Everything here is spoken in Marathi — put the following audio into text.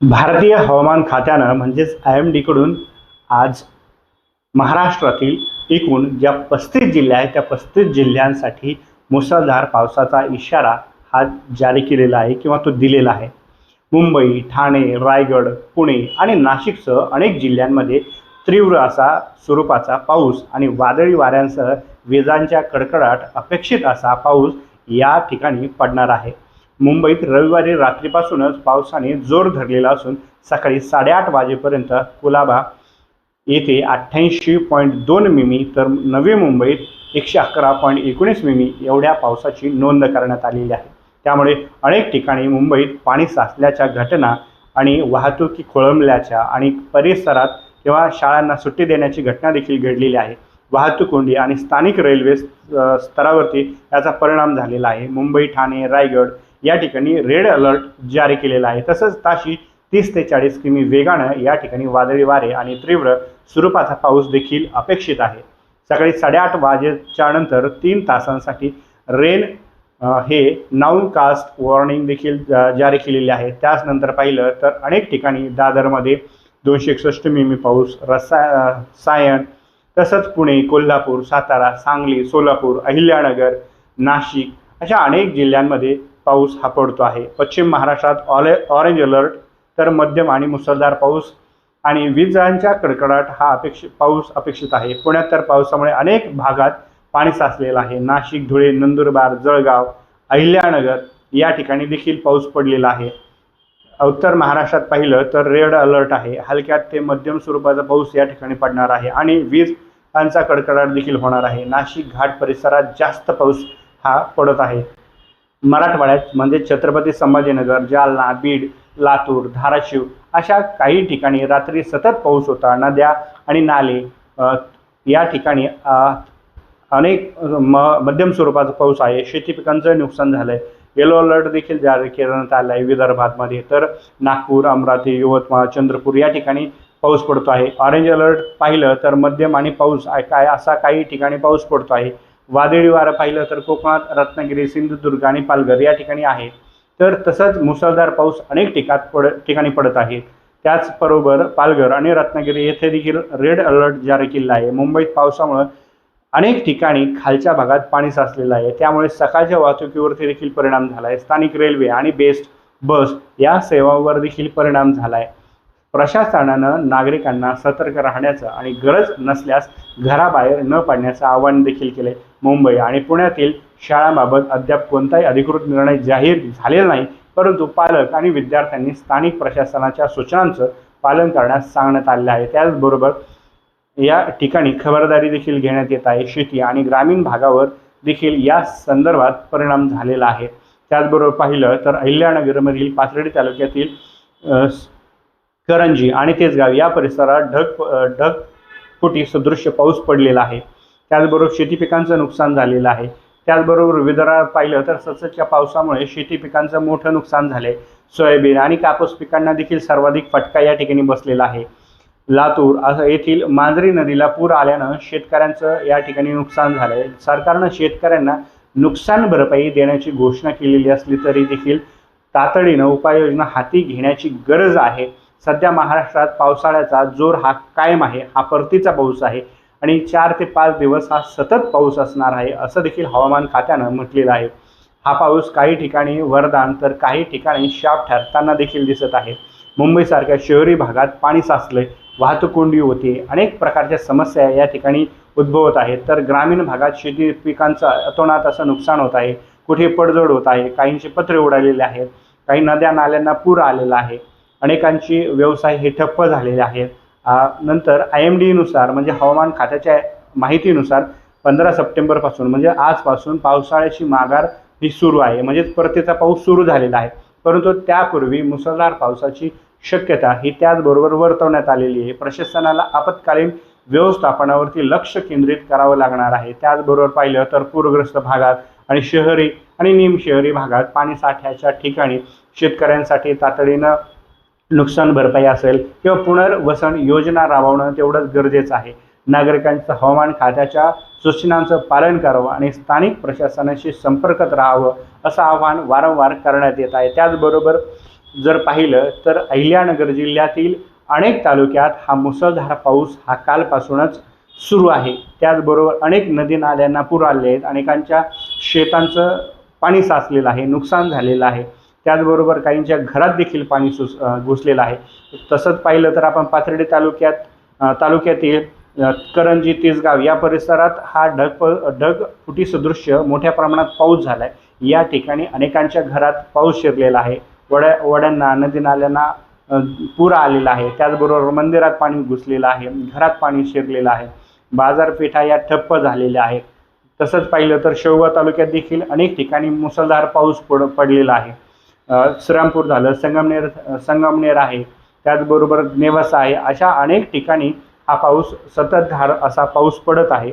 भारतीय हवामान खात्यानं म्हणजेच आय एम डीकडून आज महाराष्ट्रातील एकूण ज्या पस्तीस जिल्ह्या आहेत त्या पस्तीस जिल्ह्यांसाठी मुसळधार पावसाचा इशारा हा जारी केलेला आहे किंवा तो दिलेला आहे. मुंबई ठाणे रायगड पुणे आणि नाशिकसह अनेक जिल्ह्यांमध्ये तीव्र असा स्वरूपाचा पाऊस आणि वादळी वाऱ्यांसह विजांच्या कडकडाट अपेक्षित असा पाऊस या ठिकाणी पडणार आहे. मुंबईत रविवारी रात्रीपासूनच पावसाने जोर धरलेला असून सकाळी साडेआठ वाजेपर्यंत कुलाबा येथे अठ्ठ्याऐंशी पॉईंट दोन मिमी तर नवी मुंबईत एकशे अकरा पॉईंट एकोणीस मिमी एवढ्या पावसाची नोंद करण्यात आलेली आहे. त्यामुळे अनेक ठिकाणी मुंबईत पाणी साचल्याच्या घटना आणि वाहतुकी खोळंबल्याच्या आणि परिसरात किंवा शाळांना सुट्टी देण्याची घटना देखील घडलेली आहे. वाहतूक कोंडी आणि स्थानिक रेल्वे स्तरावरती याचा परिणाम झालेला आहे. मुंबई ठाणे रायगड या ठिकाणी रेड अलर्ट जारी केलेला आहे. तसंच ताशी तीस ते चाळीस किमी वेगानं या ठिकाणी वादळी वारे आणि तीव्र स्वरूपाचा पाऊस देखील अपेक्षित आहे. सकाळी साडेआठ वाजेच्या नंतर तीन तासांसाठी रेन हे नाऊन कास्ट वॉर्निंग देखील जारी केलेली आहे. त्याच नंतर पाहिलं तर अनेक ठिकाणी दादरमध्ये दोनशे एकसष्ट मिमी पाऊस रसा सायन तसंच पुणे कोल्हापूर सातारा सांगली सोलापूर अहिल्यानगर नाशिक अशा अनेक जिल्ह्यांमध्ये पाऊस हा पडतो आहे. पश्चिम महाराष्ट्रात ऑले ऑरेंज अलर्ट तर मध्यम आणि मुसळधार पाऊस आणि विजांच्या कडकडाट हा अपेक्षित पाऊस अपेक्षित आहे. पुण्यात तर पावसामुळे अनेक भागात पाणी साचलेलं आहे. नाशिक धुळे नंदुरबार जळगाव अहिल्यानगर या ठिकाणी देखील पाऊस पडलेला आहे. उत्तर महाराष्ट्रात पाहिलं तर रेड अलर्ट आहे. हलक्यात ते मध्यम स्वरूपाचा पाऊस या ठिकाणी पडणार आहे आणि विजांचा कडकडाट देखील होणार आहे. नाशिक घाट परिसरात जास्त पाऊस हा पडत आहे. मराठवाड्यात म्हणजे छत्रपती संभाजीनगर जालना बीड लातूर धाराशिव अशा काही ठिकाणी रात्री सतत पाऊस होता. नद्या आणि नाले या ठिकाणी अनेक म मध्यम स्वरूपाचा पाऊस आहे. शेती पिकांचं नुकसान झालं आहे येलो अलर्ट देखील जारी करण्यात आला आहे विदर्भातमध्ये तर नागपूर अमरावती यवतमाळ चंद्रपूर या ठिकाणी पाऊस पडतो आहे. ऑरेंज अलर्ट पाहिलं तर मध्यम आणि पाऊस आहे. काय असा काही ठिकाणी पाऊस पडतो आहे. वादळी वारं पाहिलं तर कोकणात रत्नागिरी सिंधुदुर्ग आणि पालघर या ठिकाणी आहे. तर तसंच मुसळधार पाऊस अनेक ठिकाण पड ठिकाणी पडत आहे. त्याचबरोबर पालघर आणि रत्नागिरी येथे देखील रेड अलर्ट जारी केलेला आहे. मुंबईत पावसामुळं अनेक ठिकाणी खालच्या भागात पाणी साचलेलं आहे. त्यामुळे सकाळच्या वाहतुकीवरती देखील परिणाम झाला आहे स्थानिक रेल्वे आणि बेस्ट बस या सेवांवर देखील परिणाम झाला आहे प्रशासनानं नागरिकांना सतर्क राहण्याचं आणि गरज नसल्यास घराबाहेर न पडण्याचं आवाहन देखील केले मुंबई आणि पुण्यातील शाळांबाबत अद्याप कोणताही अधिकृत निर्णय जाहीर झालेला नाही परंतु पालक आणि विद्यार्थ्यांनी स्थानिक प्रशासनाच्या सूचनांचं पालन करण्यास सांगण्यात आले आहे. त्याचबरोबर या ठिकाणी खबरदारी देखील घेण्यात येत आहे. शेती आणि ग्रामीण भागावर देखील या संदर्भात परिणाम झालेला आहे. त्याचबरोबर पाहिलं तर अहिल्यानगरमधील पाथर्डी तालुक्यातील करंजी आणि तेजगाव या परिसरात ढग ढग फुटी सदृश्य पाऊस पडलेला आहे. त्याचबरोबर शेती पिकांचं नुकसान झालेलं आहे. त्याचबरोबर विदर्भात पाहिलं तर सततच्या पावसामुळे शेती पिकांचं मोठं नुकसान झाले सोयाबीन आणि कापूस पिकांना देखील सर्वाधिक फटका या ठिकाणी बसलेला आहे. लातूर असं येथील मांजरी नदीला पूर आल्यानं शेतकऱ्यांचं या ठिकाणी नुकसान झालं आहे सरकारनं शेतकऱ्यांना नुकसान भरपाई देण्याची घोषणा केलेली असली तरी देखील तातडीनं उपाययोजना हाती घेण्याची गरज आहे. सध्या महाराष्ट्रात पावसाळ्याचा जोर हा कायम आहे. हा परतीचा पाऊस आहे. आणि चार ते पाच दिवस हा सतत पाऊस असणार आहे असं देखील हवामान खात्यानं म्हटलेलं आहे. हा पाऊस काही ठिकाणी वरदान तर काही ठिकाणी शाप ठरताना देखील दिसत आहे. मुंबईसारख्या शहरी भागात पाणी साचले वाहतूक कोंडी होते अनेक प्रकारच्या समस्या या ठिकाणी उद्भवत आहेत. तर ग्रामीण भागात शेती पिकांचं अतोनात असं नुकसान होत आहे कुठे पडझड होत आहे काहींचे पत्रे उडालेले आहेत काही नद्या नाल्यांना पूर आलेला आहे अनेकांची व्यवसाय हे ठप्प झालेले आहेत. नंतर आय एम डीनुसार म्हणजे हवामान खात्याच्या माहितीनुसार पंधरा सप्टेंबरपासून म्हणजे आजपासून पावसाळ्याची माघार ही सुरू आहे. म्हणजेच परतीचा पाऊस सुरू झालेला आहे. परंतु त्यापूर्वी मुसळधार पावसाची शक्यता ही त्याचबरोबर वर्तवण्यात आलेली आहे. प्रशासनाला आपत्कालीन व्यवस्थापनावरती लक्ष केंद्रित करावं लागणार आहे. त्याचबरोबर पाहिलं तर पूरग्रस्त भागात आणि शहरी आणि निमशहरी भागात पाणी साठ्याच्या ठिकाणी शेतकऱ्यांसाठी तातडीनं नुकसान भरपाई असेल किंवा पुनर्वसन योजना राबवणं तेवढंच गरजेचं आहे. नागरिकांचं हवामान खात्याच्या सूचनांचं पालन करावं आणि स्थानिक प्रशासनाशी संपर्कात राहावं असं आवाहन वारंवार करण्यात येत आहे. त्याचबरोबर जर पाहिलं तर अहिल्यानगर जिल्ह्यातील अनेक तालुक्यात हा मुसळधार पाऊस हा कालपासूनच सुरू आहे. त्याचबरोबर अनेक नदी नाल्यांना पूर आले आहेत. अनेकांच्या शेतांचं पाणी साचलेलं आहे नुकसान झालेलं आहे. त्याचबरोबर काहींच्या घरात देखील पाणी सुस घुसलेलं आहे. तसंच पाहिलं तर आपण पाथर्डी तालुक्यात तालुक्यातील करंजी तिसगाव या परिसरात हा ढग प ढग फुटीसदृश्य मोठ्या प्रमाणात पाऊस झाला आहे या ठिकाणी अनेकांच्या घरात पाऊस शिरलेला आहे. वड्या वड्यांना नदी नाल्यांना पूर आलेला आहे. त्याचबरोबर मंदिरात पाणी घुसलेलं आहे. घरात पाणी शिरलेलं आहे. बाजारपेठा या ठप्प झालेल्या आहेत. तसंच पाहिलं तर शेवगाव तालुक्यात देखील अनेक ठिकाणी मुसळधार पाऊस पड पडलेला आहे. श्रीरामपूर झालं संगमनेर संगमनेर आहे त्याचबरोबर नेवासा आहे अशा अनेक ठिकाणी हा पाऊस सततधार असा पाऊस पडत आहे.